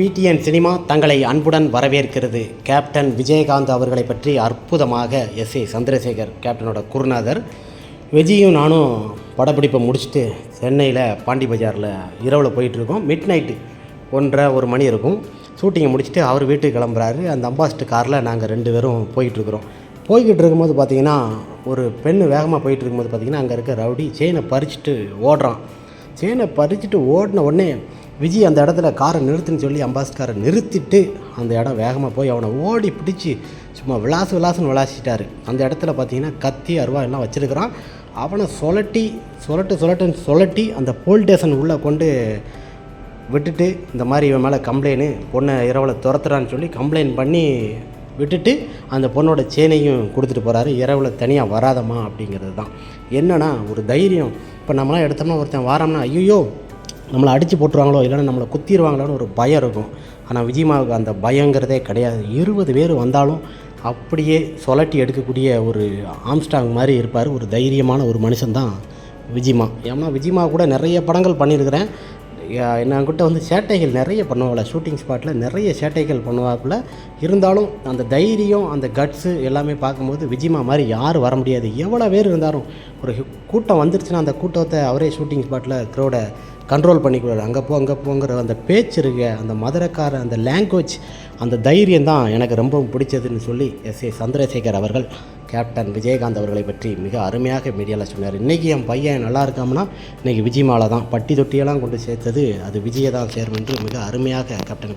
PTN cinema தங்களை அன்புடன் வரவேற்கிறது. கேப்டன் விஜயகாந்த் அவர்களை பற்றி அற்புதமாக எஸ் ஏ சந்திரசேகர் கேப்டனோட குருநாதர் விஜயும் நானும் படப்பிடிப்பை முடிச்சுட்டு சென்னையில் பாண்டி பஜாரில் இரவில் போயிட்டுருக்கோம். மிட் நைட்டு ஒன்றரை ஒரு மணி இருக்கும். ஷூட்டிங்கை முடிச்சுட்டு அவர் வீட்டுக்கு கிளம்புறாரு. அந்த அம்பாஸ்டர் காரில் நாங்கள் ரெண்டு பேரும் போயிட்டுருக்குறோம். போய்கிட்டு இருக்கும்போது பார்த்தீங்கன்னா ஒரு பெண் வேகமாக போயிட்டு இருக்கும்போது பார்த்தீங்கன்னா அங்கே இருக்க ரவுடி செயினை பறிச்சுட்டு ஓடுறான். செயினை பறிச்சுட்டு ஓடின உடனே விஜய் அந்த இடத்துல காரை நிறுத்துன்னு சொல்லி அம்பாஸ்காரை நிறுத்திட்டு அந்த இடம் வேகமாக போய் அவனை ஓடி பிடிச்சி சும்மா விளாசு விளாசுன்னு விளாசிட்டாரு. அந்த இடத்துல பார்த்தீங்கன்னா கத்தி அருவா எல்லாம் வச்சுருக்கிறான். அவனை சொலட்டி சொலட்டு சொலட்டுன்னு சொலட்டி அந்த போலீஸ் ஸ்டேஷன் உள்ளே கொண்டு விட்டுட்டு இந்த மாதிரி இவன் மேலே கம்ப்ளைனு பொண்ணை இரவில் துரத்துறான்னு சொல்லி கம்ப்ளைண்ட் பண்ணி விட்டுட்டு அந்த பொண்ணோட சேனையும் கொடுத்துட்டு போகிறாரு இரவில் தனியாக வராதம்மா அப்படிங்கிறது தான் என்னன்னா ஒரு தைரியம். இப்போ நம்மளாம் எடுத்தோம்னா ஒருத்தன் வாரம்னா ஐயோ நம்மளை அடித்து போட்டுருவாங்களோ இல்லைன்னா நம்மளை குத்திடுவாங்களோன்னு ஒரு பயம் இருக்கும். ஆனால் விஜயமாவுக்கு அந்த பயங்கிறதே கிடையாது. இருபது பேர் வந்தாலும் அப்படியே சொலட்டி எடுக்கக்கூடிய ஒரு ஆம்ஸ்டாங் மாதிரி இருப்பார். ஒரு தைரியமான ஒரு மனுஷன்தான் விஜிமா ஏன்னா விஜிமா கூட நிறைய படங்கள் பண்ணியிருக்கிறேன். என்கிட்ட வந்து சேட்டைகள் நிறைய பண்ணுவாள் ஷூட்டிங் ஸ்பாட்டில் நிறைய சேட்டைகள் பண்ணுவாப்புல இருந்தாலும் அந்த தைரியம் அந்த கட்ஸு எல்லாமே பார்க்கும்போது விஜிமா மாதிரி யாரும் வர முடியாது. எவ்வளோ பேர் இருந்தாலும் ஒரு கூட்டம் வந்துருச்சுன்னா அந்த கூட்டத்தை அவரே ஷூட்டிங் ஸ்பாட்டில் க்ரௌடை கண்ட்ரோல் பண்ணிக்கிறார் அங்கே போ அங்கே போங்கிற அந்த பேச்சு இருக்க. அந்த மதுரக்கார அந்த லாங்குவேஜ் அந்த தைரியம் தான் எனக்கு ரொம்பவும் பிடிச்சதுன்னு சொல்லி எஸ் ஏ சந்திரசேகர் அவர்கள் கேப்டன் விஜயகாந்த் அவர்களை பற்றி மிக அருமையாக மீடியாவில் சொன்னார். இன்றைக்கி என் பையன் நல்லா இருக்காமனா? இன்றைக்கி விஜய் மாலை தான் பட்டி தொட்டியெல்லாம் கொண்டு சேர்த்தது அது விஜயை தான் சேரும் என்று மிக அருமையாக கேப்டன்